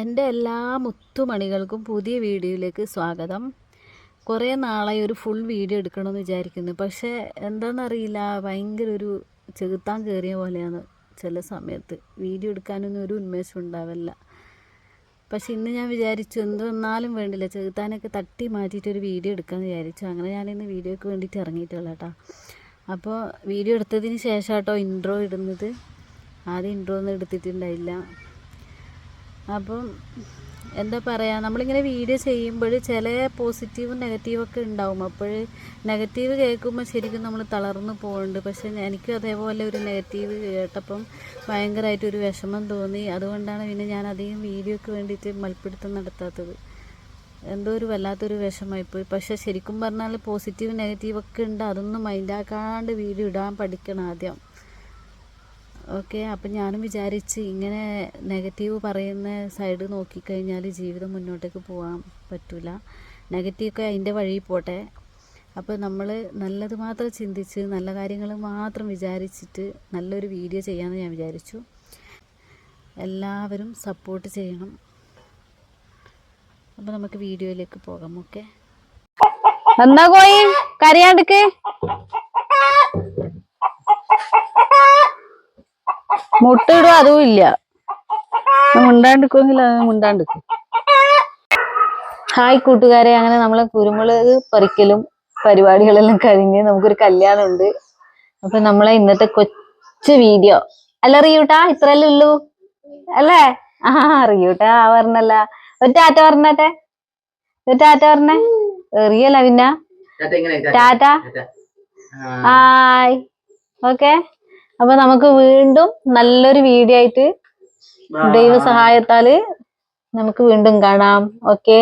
എന്റെ എല്ലാ മുത്തുമണികൾക്കും പുതിയ വീഡിയോയിലേക്ക് സ്വാഗതം. കുറേ നാളായി ഒരു ഫുൾ വീഡിയോ എടുക്കണമെന്ന് വിചാരിക്കുന്നു. പക്ഷേ എന്താണെന്നറിയില്ല ഭയങ്കര ഒരു ചെകുത്താൻ കയറിയ പോലെയാണ് ചില സമയത്ത്. വീഡിയോ എടുക്കാനൊന്നും ഒരു ഉന്മേഷം ഉണ്ടാവില്ല. പക്ഷെ ഇന്ന് ഞാൻ വിചാരിച്ചു എന്ത് വന്നാലും വേണ്ടില്ല ചെകുത്താനൊക്കെ തട്ടി മാറ്റിയിട്ട് ഒരു വീഡിയോ എടുക്കാമെന്ന് വിചാരിച്ചു. അങ്ങനെ ഞാനിന്ന് വീഡിയോയ്ക്ക് വേണ്ടിയിട്ട് ഇറങ്ങിയിട്ടുള്ള അപ്പോൾ വീഡിയോ എടുത്തതിന് ശേഷം കേട്ടോ ഇൻട്രോ ഇടുന്നത്. ആദ്യം ഇൻട്രോ ഒന്നും എടുത്തിട്ടുണ്ടായില്ല. അപ്പം എന്താ പറയുക നമ്മളിങ്ങനെ വീഡിയോ ചെയ്യുമ്പോൾ ചില പോസിറ്റീവും നെഗറ്റീവും ഒക്കെ ഉണ്ടാവും. അപ്പോൾ നെഗറ്റീവ് കേൾക്കുമ്പോൾ ശരിക്കും നമ്മൾ തളർന്നു പോകുന്നുണ്ട് പക്ഷേ എനിക്കും അതേപോലെ ഒരു നെഗറ്റീവ് കേട്ടപ്പം ഭയങ്കരമായിട്ട് ഒരു വിഷമം തോന്നി. അതുകൊണ്ടാണ് പിന്നെ ഞാൻ അധികം വീഡിയോയ്ക്ക് വേണ്ടിയിട്ട് മൽപ്പിടുത്തം നടത്താത്തത്. എന്തോ ഒരു വല്ലാത്തൊരു വിഷമമായിപ്പോയി പക്ഷേ ശരിക്കും പറഞ്ഞാൽ പോസിറ്റീവ് നെഗറ്റീവ് ഒക്കെ ഉണ്ട്. അതൊന്നും മൈൻഡാക്കാണ്ട് വീഡിയോ ഇടാൻ പഠിക്കണം ആദ്യം. ഓക്കെ അപ്പം ഞാനും വിചാരിച്ച് ഇങ്ങനെ നെഗറ്റീവ് പറയുന്ന സൈഡ് നോക്കിക്കഴിഞ്ഞാൽ ജീവിതം മുന്നോട്ടേക്ക് പോകാൻ പറ്റില്ല നെഗറ്റീവൊക്കെ അതിന്റെ വഴി പോട്ടെ. അപ്പോൾ നമ്മൾ നല്ലത് മാത്രം ചിന്തിച്ച് നല്ല കാര്യങ്ങൾ മാത്രം വിചാരിച്ചിട്ട് നല്ലൊരു വീഡിയോ ചെയ്യാമെന്ന് ഞാൻ വിചാരിച്ചു. എല്ലാവരും സപ്പോർട്ട് ചെയ്യണം. അപ്പോൾ നമുക്ക് വീഡിയോയിലേക്ക് പോകാം ഓക്കെ. എന്താ കോയി? കരയാണ്ടിക്ക് മുട്ടിടും അതും ഇല്ല. മുണ്ടാണ്ടിക്കുമെങ്കിൽ അത് മുണ്ടാണ്ടിക്കും ഹായ് കൂട്ടുകാരെ. അങ്ങനെ നമ്മളെ കുരുമുളക് പറിക്കലും പരിപാടികളെല്ലാം കഴിഞ്ഞ് നമുക്കൊരു കല്യാണം ഉണ്ട് അപ്പൊ നമ്മളെ ഇന്നത്തെ കൊച്ചു വീഡിയോ. അല്ല റിയൂട്ടാ ഇത്രല്ലേ ഉള്ളൂ? അല്ലേ? ആ റിയൂട്ടാ പറഞ്ഞല്ല. ഒരു ടാറ്റ പറഞ്ഞാട്ടെ ഒരു ടാറ്റ പറഞ്ഞേ. എറിയല്ല പിന്നെ? ടാറ്റ. ഹായ്. ഓക്കെ. അപ്പൊ നമുക്ക് വീണ്ടും നല്ലൊരു വീഡിയോ ആയിട്ട്. ദൈവ സഹായത്താൽ നമുക്ക് വീണ്ടും കാണാം ഓക്കെ